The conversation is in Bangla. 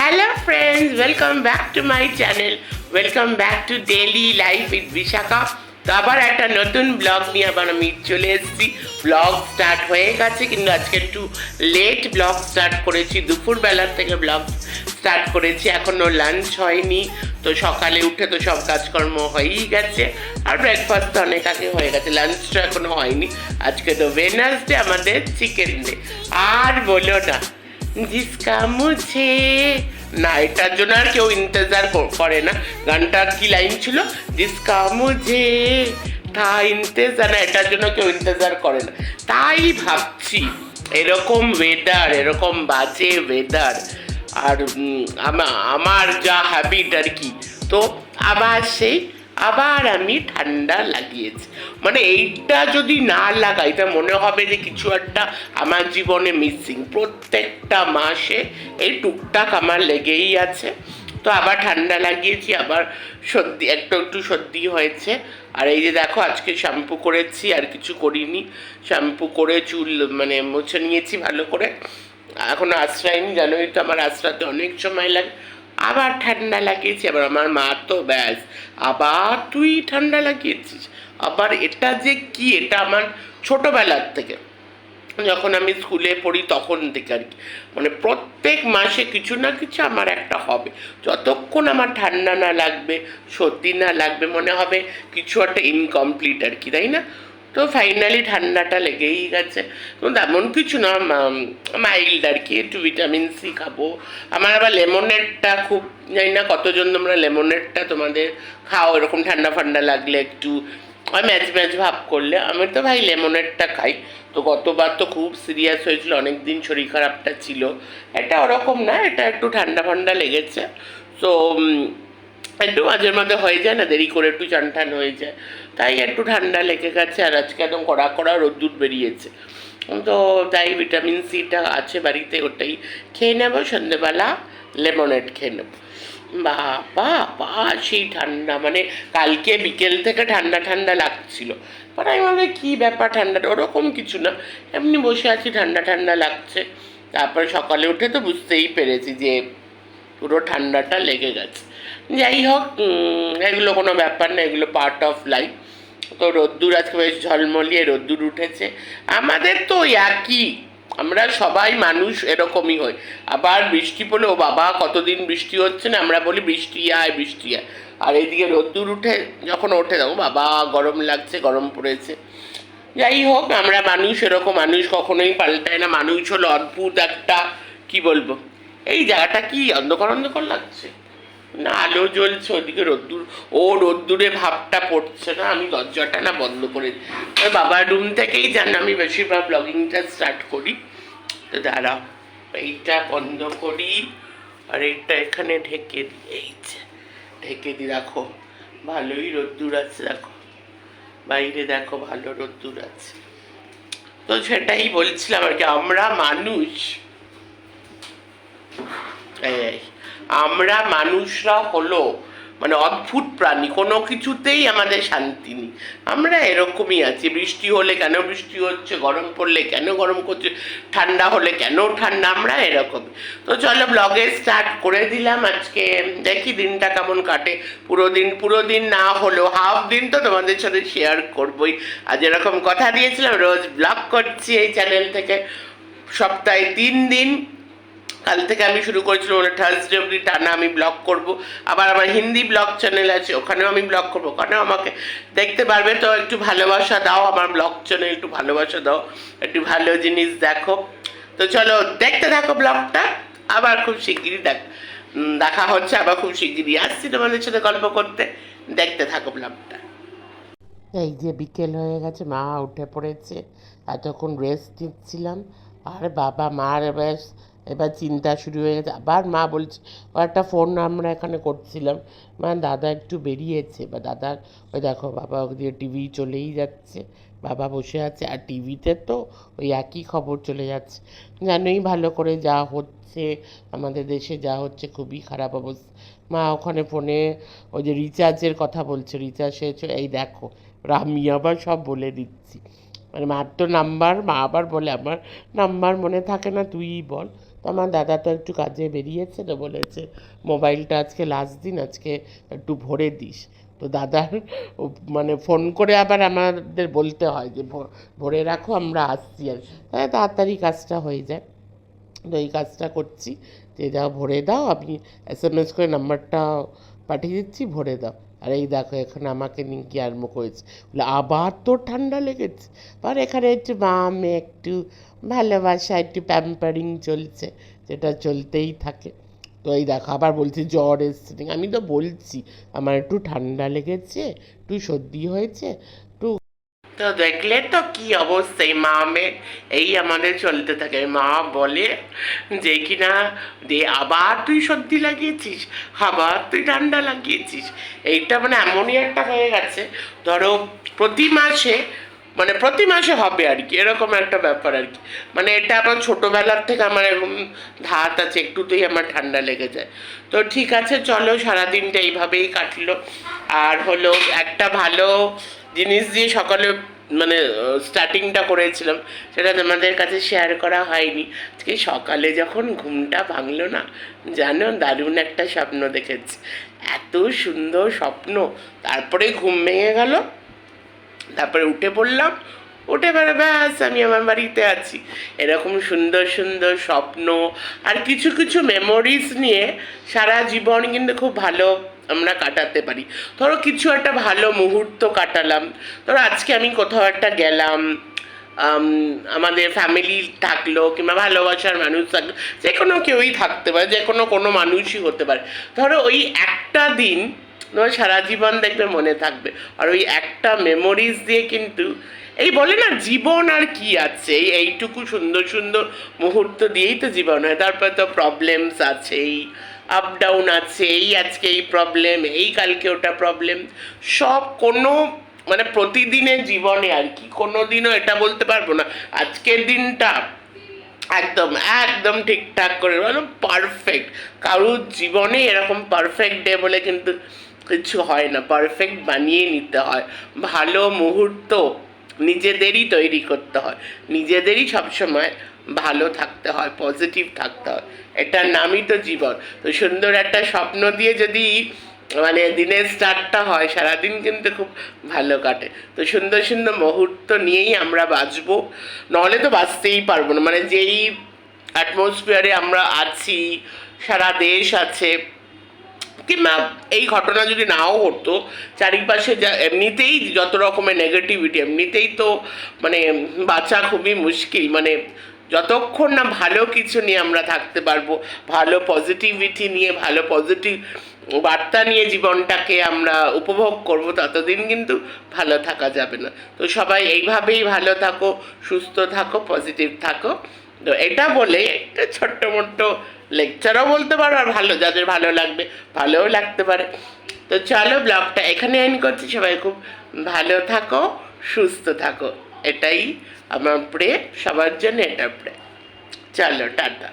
Hello friends welcome back to my channel welcome back to daily life with Bishakha তো আবার একটা নতুন ব্লগ নিয়ে আবার আমি চলে এসেছি। ব্লগ স্টার্ট হয়ে গেছে, কিন্তু আজকে একটু লেট ব্লগ স্টার্ট করেছি। দুপুরবেলার থেকে ব্লগ স্টার্ট করেছি। এখনও লাঞ্চ হয়নি। তো সকালে উঠে তো সব কাজকর্ম হয়েই গেছে। আর ব্রেকফাস্ট অনেক আগে হয়ে গেছে লাঞ্চটা এখনও হয়নি। আজকে তো ওয়েনাসডে আমাদের চিকেন ডে আর বলো না, জিসকা মুঝে। না, এটার জন্য আর কেউ ইন্তজার করে না। গানটার কি লাইন ছিল? জিসকা মুঝে। তা ইন্তজার না, এটার জন্য কেউ ইন্তজার করে না। তাই ভাবছি, এরকম ওয়েদার এরকম বাজে ওয়েদার আর আমার যা হ্যাবিট আর কি, তো আবার সেই, আবার আমি ঠান্ডা লাগিয়েছি। মানে এইটা যদি না লাগাই, তা মনে হবে যে কিছু একটা আমার জীবনে মিসিং প্রত্যেকটা মাসে এই টুকটাক আমার লেগেই আছে। তো আবার ঠান্ডা লাগিয়েছি, আবার সর্দি, একটু একটু সর্দি হয়েছে। আর এই যে দেখো, আজকে শ্যাম্পু করেছি, আর কিছু করিনি। শ্যাম্পু করে চুল মানে মুছে নিয়েছি ভালো করে। এখন আশ্রয়নি, জানোই তো আমার আশ্রাতে অনেক সময় লাগে। আবার ঠান্ডা লাগিয়েছি, আবার আমার মা তো ব্যাস, আবার তুই ঠান্ডা লাগিয়েছিস। আবার এটা যে কি, এটা আমার ছোটবেলার থেকে। যখন আমি স্কুলে পড়ি তখন থেকে আর কি। মানে প্রত্যেক মাসে কিছু না কিছু আমার একটা হবে। যতক্ষণ আমার ঠান্ডা না লাগবে, সর্দি না লাগবে, মনে হবে কিছু একটা ইনকমপ্লিট আর কি, তাই না? তো ফাইনালি ঠান্ডাটা লেগেই গেছে। তেমন কিছু না মাইল্ড আর কি, একটু ভিটামিন সি খাব। আমার আবার লেমনেডটা খুব, জানি না কতজন তোমরা লেমনেডটা তোমাদের খাও, এরকম ঠান্ডা ফান্ডা লাগলে একটু ম্যাচ ম্যাচ ভাব করলে। আমি তো ভাই লেমনেডটা খাই। তো গতবার তো খুব সিরিয়াস হয়েছিল অনেক দিন শরীর খারাপটা ছিল। এটা ওরকম না, এটা একটু ঠান্ডা ফান্ডা লেগেছে। তো একটু মাঝে মাঝে হয়ে যায় না, দেরি করে একটু চান টান হয়ে যায়। তাই একটু ঠান্ডা লেগে গেছে আর আজকে একদম কড়া কড়া রোদ্দুর বেরিয়েছে। তো তাই ভিটামিন সিটা আছে বাড়িতে, ওটাই খেয়ে নেব, সন্ধেবেলা লেমনেড খেয়ে নেব। বাবা, বা সেই ঠান্ডা মানে কালকে বিকেল থেকে ঠান্ডা ঠান্ডা লাগছিল। বাট আমি ভাবলাম কী ব্যাপার ঠান্ডাটা? ওরকম কিছু না। এমনি বসে আছি, ঠান্ডা ঠান্ডা লাগছে। তারপরে সকালে উঠে তো বুঝতেই পেরেছি যে পুরো ঠান্ডাটা লেগে গেছে। যাই হোক এগুলো কোনো ব্যাপার না, এগুলো পার্ট অফ লাইফ তো রোদ্দুর আজকে বেশ ঝলমলিয়ে রোদ্দুর উঠেছে। আমাদের তো একই, আমরা সবাই মানুষ এরকমই হই। আবার বৃষ্টি পড়লে ও বাবা, কতদিন বৃষ্টি হচ্ছে না? আমরা বলি, বৃষ্টি আয় বৃষ্টি আয়। আর এইদিকে রোদ্দুর উঠে, যখন ওঠে দেখো বাবা, গরম লাগছে, গরম পড়েছে। যাই হোক, আমরা মানুষ এরকম, মানুষ কখনোই পাল্টায় না। মানুষ হলো অদ্ভুত একটা, কি বলব? এই জায়গাটা কি অন্ধকার অন্ধকার লাগছে? না, আলো জ্বলছে ওদিকে রোদ্দুর, ও রোদ্দুরে ভাবটা পড়ছে না, আমি দরজাটা না বন্ধ করে। বাবার রুম থেকেই জান আমি বেশিরভাগ ব্লগিংটা স্টার্ট করি। তো দাঁড়াও, এইটা বন্ধ করি, আর এইটা এখানে ঢেকে দিই এই যে, ঢেকে দিই রাখো। ভালোই রোদ্দুর আছে দেখো বাইরে দেখো, ভালো রোদ্দুর আছে। তো সেটাই বলছিলাম আর কি, আমরা মানুষ আমরা মানুষরা হলো মানে অদ্ভুত প্রাণী, কোনো কিছুতেই আমাদের শান্তি নেই। আমরা এরকমই আছি, বৃষ্টি হলে কেন বৃষ্টি হচ্ছে, গরম পড়লে কেন গরম করছে, ঠান্ডা হলে কেন ঠান্ডা, আমরা এরকম তো চলো ব্লগে স্টার্ট করে দিলাম আজকে, দেখি দিনটা কেমন কাটে। পুরো দিন পুরো দিন না হলেও হাফ দিন তো তোমাদের সাথে শেয়ার করবই। আর যেরকম কথা দিয়েছিলাম, রোজ ব্লগ করছি এই চ্যানেল থেকে। সপ্তাহে তিন দিন কাল থেকে আমি শুরু করেছিলাম মানে থার্সডে অবধি, টানা আমি ব্লগ করব। আবার আমার হিন্দি ব্লগ চ্যানেল আছে, ওখানেও আমি ব্লগ করব। ওখানেও আমাকে দেখতে পারবে, তো একটু ভালোবাসা দাও, আমার ব্লগ চ্যানেল একটু ভালোবাসা দাও, একটু ভালো জিনিস দেখো। তো চলো, দেখতে থাকো ব্লগটা আবার খুব শিগগিরই দেখ দেখা হচ্ছে, আবার খুব শিগগিরই আসছি তোমাদের সাথে গল্প করতে। দেখতে থাকো ব্লগটা এই যে বিকেল হয়ে গেছে, মা উঠে পড়েছে, এতক্ষণ রেস্ট নিচ্ছিলাম। আর বাবা মার এবার এবার চিন্তা শুরু হয়ে গেছে। আবার মা বলছে, ও একটা ফোন আমরা এখানে করছিলাম। মা, দাদা একটু বেরিয়েছে। বা দাদার ওই দেখো, বাবা দিয়ে টিভি চলেই যাচ্ছে। বাবা বসে আছে, আর টিভিতে তো ওই একই খবর চলে যাচ্ছে। জানোই ভালো করে যা হচ্ছে, আমাদের দেশে যা হচ্ছে খুবই খারাপ অবস্থা। মা ওখানে ফোনে ওই যে রিচার্জের কথা বলছে, রিচার্জ শেষ হয়ে- এই দেখো আমি আবার সব বলে দিচ্ছি। মানে মার তো নাম্বার মা আবার বলে, আমার নাম্বার মনে থাকে না তুইই বল। তো আমার দাদা তো একটু কাজে বেরিয়েছে তো বলেছে, মোবাইলটা আজকে লাস্ট দিন, আজকে একটু ভরে দিস। তো দাদার মানে ফোন করে আবার আমাদের বলতে হয় যে ভরে রাখো, আমরা আসছি আর তাহলে তাড়াতাড়ি কাজটা হয়ে যায়। তো এই কাজটা করছি, যে যা ভরে দাও, আমি এস এম এস করে নাম্বারটা পাঠিয়ে দিচ্ছি, ভরে দাও। আর এই দেখো, এখন আমাকে নিয়ে আরম্ভ করেছে বলে, আবার তো ঠান্ডা লেগেছে। আর এখানে একটু মামে একটু ভালোবাসা, একটু প্যাম্পারিং চলছে, যেটা চলতেই থাকে। তো এই দেখো, আবার বলছি, জ্বর এসছে। আমি তো বলছি, আমার একটু ঠান্ডা লেগেছে, একটু সর্দি হয়েছে তো দেখলে তো কি অবস্থা এই মা মেয়ে এই আমাদের চলতে থাকে। মা বলে যে কিনা, দে, আবার তুই সর্দি লাগিয়েছিস, আবার তুই ঠান্ডা লাগিয়েছিস। এইটা মানে এমনই একটা হয়ে গেছে। ধরো, প্রতি মাসে মানে প্রতি মাসে হবে আর কি, এরকম একটা ব্যাপার আর কি। মানে এটা আমার ছোটোবেলার থেকে আমার এরকম ধাত আছে, একটুতেই আমার ঠান্ডা লেগে যায়। তো ঠিক আছে, চলো সারাদিনটা এইভাবেই কাটলো। আর হলো, একটা ভালো জিনিস দিয়ে সকালে মানে স্টার্টিংটা করেছিলাম, সেটা তোমাদের কাছে শেয়ার করা হয়নি। আজকে সকালে যখন ঘুমটা ভাঙলো না, জানো, দারুণ একটা স্বপ্ন দেখেছি। এত সুন্দর স্বপ্ন। তারপরে ঘুম ভেঙে গেল, তারপরে উঠে পড়লাম, উঠে পড়ে ব্যাস, আমি আমার বাড়িতে আছি। এরকম সুন্দর সুন্দর স্বপ্ন আর কিছু কিছু মেমোরিজ নিয়ে সারা জীবন কিন্তু খুব ভালো আমরা কাটাতে পারি। ধরো কিছু একটা ভালো মুহূর্ত কাটালাম। ধরো আজকে আমি কোথাও একটা গেলাম আমাদের ফ্যামিলি থাকল কিংবা ভালোবাসার মানুষ থাকল, যে কোনো কেউই থাকতে পারে, যে কোনো কোনো মানুষই হতে পারে। ধরো ওই একটা দিন তোমার সারা জীবন দেখবে মনে থাকবে। আর ওই একটা মেমোরিজ দিয়ে কিন্তু এই বলে না, জীবন আর কি আছে? এই এইটুকু সুন্দর সুন্দর মুহূর্ত দিয়েই তো জীবন হয়। তারপরে তো প্রবলেমস আছেই। আপ ডাউন আছে, এই আজকে এই প্রবলেম এই কালকে ওটা প্রবলেম সব কোনো মানে প্রতিদিনের জীবনে আর কি কোনো দিনও এটা বলতে পারব না। আজকের দিনটা একদম একদম ঠিকঠাক করে বলো পারফেক্ট কারোর জীবনে এরকম পারফেক্ট ডে বলে কিন্তু কিছু হয় না। পারফেক্ট বানিয়ে নিতে হয়। ভালো মুহূর্ত নিজেদেরই তৈরি করতে হয়। নিজেদেরই সবসময় ভালো থাকতে হয় পজিটিভ থাকতে হয়। এটার নামই তো জীবন। তো সুন্দর একটা স্বপ্ন দিয়ে যদি মানে দিনের স্টার্টটা হয়, সারাদিন কিন্তু খুব ভালো কাটে। তো সুন্দর সুন্দর মুহূর্ত নিয়েই আমরা বাঁচবো। নাহলে তো বাঁচতেই পারব না। মানে যেই অ্যাটমসফিয়ারে আমরা আছি, সারা দেশ আছে, কিংবা এই ঘটনা যদি নাও হতো, চারিপাশে যা, এমনিতেই যত রকমের নেগেটিভিটি এমনিতেই তো মানে বাঁচা খুবই মুশকিল। মানে যতক্ষণ না ভালো কিছু নিয়ে আমরা থাকতে পারব, ভালো পজিটিভিটি নিয়ে, ভালো পজিটিভ বার্তা নিয়ে জীবনটাকে আমরা উপভোগ করব, ততদিন কিন্তু ভালো থাকা যাবে না। তো সবাই এইভাবেই ভালো থাকো, সুস্থ থাকো পজিটিভ থাকো। তো এটা বলে একটা ছোট্ট মোট্ট লেকচারও বলতে পারো, আর ভালো, যাদের ভালো লাগবে, ভালোও লাগতে পারে। তো চলো ব্লগটা এখানে এন্ড করছি। সবাই খুব ভালো থাকো, সুস্থ থাকো। এটাই আমার প্রে সবার জন্য এটা প্রে চলো টাটা।